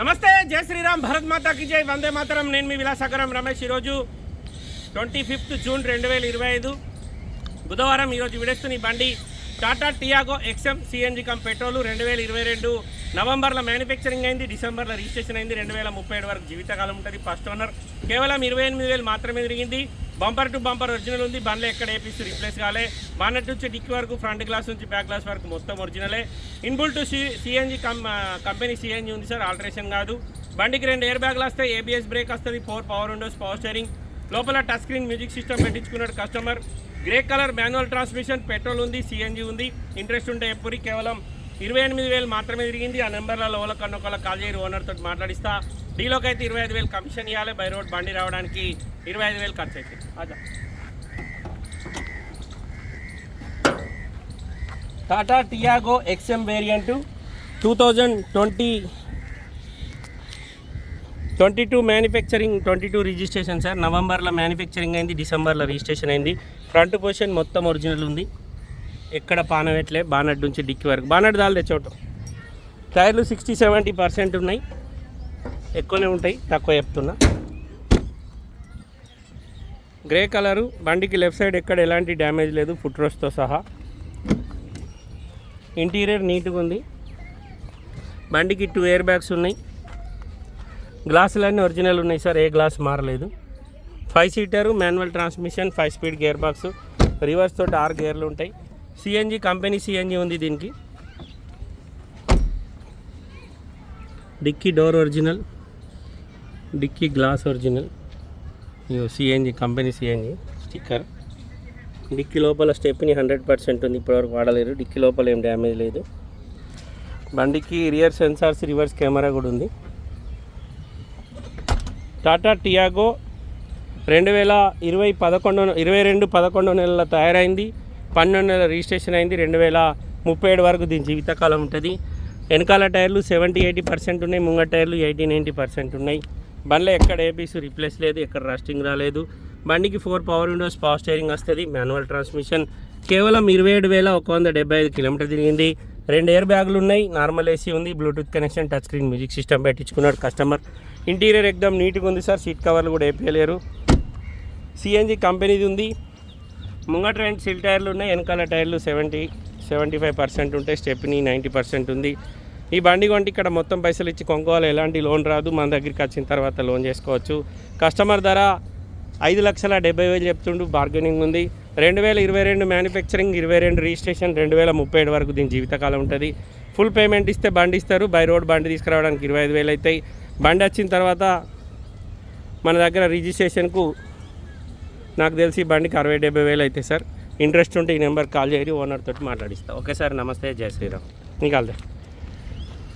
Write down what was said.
నమస్తే జై శ్రీరామ్ భరత్ మాతాకి జై వందే మాతరం. నేను మీ విలాసాగరం రమేష్. ఈరోజు ట్వంటీ ఫిఫ్త్ జూన్ రెండు వేల ఇరవై ఐదు. బుధవారం ఈరోజు విడేస్తున్న ఈ బండి Tata Tiago XM CNG cum petrol రెండు వేల ఇరవై రెండు. నవంబర్లో మ్యానుఫ్యాక్చరింగ్ అయింది డిసెంబర్లో రిజిస్ట్రేషన్ అయింది. రెండు వేల ముప్పై ఏడు వరకు జీవితకాలం ఉంటుంది ఫస్ట్ ఓనర్ కేవలం ఇరవై ఎనిమిది వేలు మాత్రమే తిరిగింది. బంపర్ టు బంపర్ ఒరిజినల్ ఉంది. బండ్లు ఎక్కడ ఏపీస్ రీప్లేస్ కాలే. బానెట్ నుంచి డిక్ వరకు ఫ్రంట్ గ్లాస్ నుంచి బ్యాక్ గ్లాస్ వరకు మొత్తం ఒరిజినలే. Inbuilt CNG company CNG ఉంది సార్ ఆల్టరేషన్ కాదు. బండికి రెండు ఎయిర్ బ్యాగ్లు వస్తాయి. ఏబిఎస్ బ్రేక్ వస్తుంది four power windows power steering. లోపల touch screen music system పెట్టించుకున్నాడు customer. Grey colour manual transmission petrol ఉంది సిఎన్జి ఉంది. ఇంట్రెస్ట్ ఉంటే ఎప్పుడు కేవలం ఇరవై ఎనిమిది వేలు మాత్రమే తిరిగింది. ఆ నెంబర్లలో ఓల ఒకళ్ళ కాల్ చేయరు ఓనర్తో మాట్లాడిస్తా. డీలోకి అయితే ఇరవై ఐదు వేలు కమిషన్ ఇవ్వాలి బై రోడ్ బండి రావడానికి ఇరవై ఐదు వేలు ఖర్చు అవుతుంది అదా Tata Tiago XM variant two thousand twenty twenty two manufacturing twenty two registration sir. నవంబర్లో మ్యానుఫ్యాక్చరింగ్ అయింది డిసెంబర్లో రిజిస్ట్రేషన్ అయింది. ఫ్రంట్ పొజిషన్ మొత్తం ఒరిజినల్ ఉంది. ఎక్కడ పానవెట్లే బానట్ నుంచి డిక్కి వరకు. బానట్ దాల్ చోటు టైర్లు సిక్స్టీ సెవెంటీ పర్సెంట్ ఉన్నాయి. ఎక్కువనే ఉంటాయి తక్కువ చెప్తున్నా. గ్రే కలరు బండికి లెఫ్ట్ సైడ్ ఎక్కడ ఎలాంటి డ్యామేజ్ లేదు ఫుట్ రోస్తో సహా. ఇంటీరియర్ నీట్గా ఉంది. బండికి టూ ఎయిర్ బ్యాగ్స్ ఉన్నాయి. గ్లాసులన్నీ ఒరిజినల్ ఉన్నాయి సార్ ఏ గ్లాస్ మారలేదు. Five seater manual transmission five speed gear box reverse తోటి ఆరు గేర్లు ఉంటాయి. సిఎన్జి కంపెనీ సిఎన్జి ఉంది దీనికి. Dicky door original dicky glass original. CNG company CNG sticker. Dicky లోపల స్టెప్ని హండ్రెడ్ పర్సెంట్ ఉంది ఇప్పటివరకు వాడలేరు డిక్కీ లోపల ఏం డ్యామేజ్ లేదు. బండికి రియర్ సెన్సార్స్ రివర్స్ కెమెరా కూడా ఉంది. టాటా టియాగో రెండు వేల ఇరవై పదకొండు ఇరవై రెండు పదకొండు నెలల తయారైంది. పన్నెండు నెలల రిజిస్ట్రేషన్ అయింది. రెండు వేల ముప్పై ఏడు వరకు దీని జీవితకాలం ఉంటుంది. వెనకాల టైర్లు సెవెంటీ ఎయిటీ పర్సెంట్ ఉన్నాయి. ముంగ టైర్లు ఎయిటీ నైంటీ పర్సెంట్ ఉన్నాయి. బండిలో ఎక్కడ ఏపీస్ రిప్లేస్ లేదు ఎక్కడ రస్టింగ్ రాలేదు. బండికి four power windows power steering వస్తుంది మాన్యువల్ ట్రాన్స్మిషన్ కేవలం ఇరవై ఏడు వేల ఒక వంద డెబ్బై ఐదు కిలోమీటర్ తిరిగింది. రెండు ఎయిర్ బ్యాగులు ఉన్నాయి నార్మల్ ఏసీ ఉంది Bluetooth connection touch screen music system పెట్టించుకున్నాడు customer interior ఎక్దమ్ నీట్గా ఉంది సార్ సీట్ కవర్లు కూడా వేయలేరు సిఎన్జి కంపెనీది ఉంది. ముంగట రెండు సిల్ టైర్లు ఉన్నాయి వెనకాల టైర్లు సెవెంటీ సెవెంటీ ఫైవ్ పర్సెంట్ ఉంటాయి స్టెప్ని నైంటీ పర్సెంట్ ఉంది. ఈ బండి కొంటే ఇక్కడ మొత్తం పైసలు ఇచ్చి కొనుక్కోవాలి. ఎలాంటి లోన్ రాదు. మన దగ్గరికి వచ్చిన తర్వాత లోన్ చేసుకోవచ్చు. కస్టమర్ ధర ఐదు లక్షల డెబ్బై వేలు చెప్తుండు. బార్గెనింగ్ ఉంది. రెండు వేల ఇరవై రెండు మ్యానుఫ్యాక్చరింగ్ ఇరవై రెండు రిజిస్ట్రేషన్ రెండు వేల ముప్పై ఏడు వరకు దీని జీవితకాలం ఉంటుంది. ఫుల్ పేమెంట్ ఇస్తే బండి ఇస్తారు. బై రోడ్ బండి తీసుకురావడానికి ఇరవై ఐదు వేలు అవుతాయి. బండి వచ్చిన తర్వాత మన దగ్గర రిజిస్ట్రేషన్కు నాకు తెలిసి బండికి అరవై డెబ్బై వేలు అయితే సార్. ఇంట్రెస్ట్ ఉంటే ఈ నెంబర్ కాల్ చేయరి ఓనర్ తోటి మాట్లాడిస్తా. Okay sir. నమస్తే. జై శ్రీరామ్. నీకు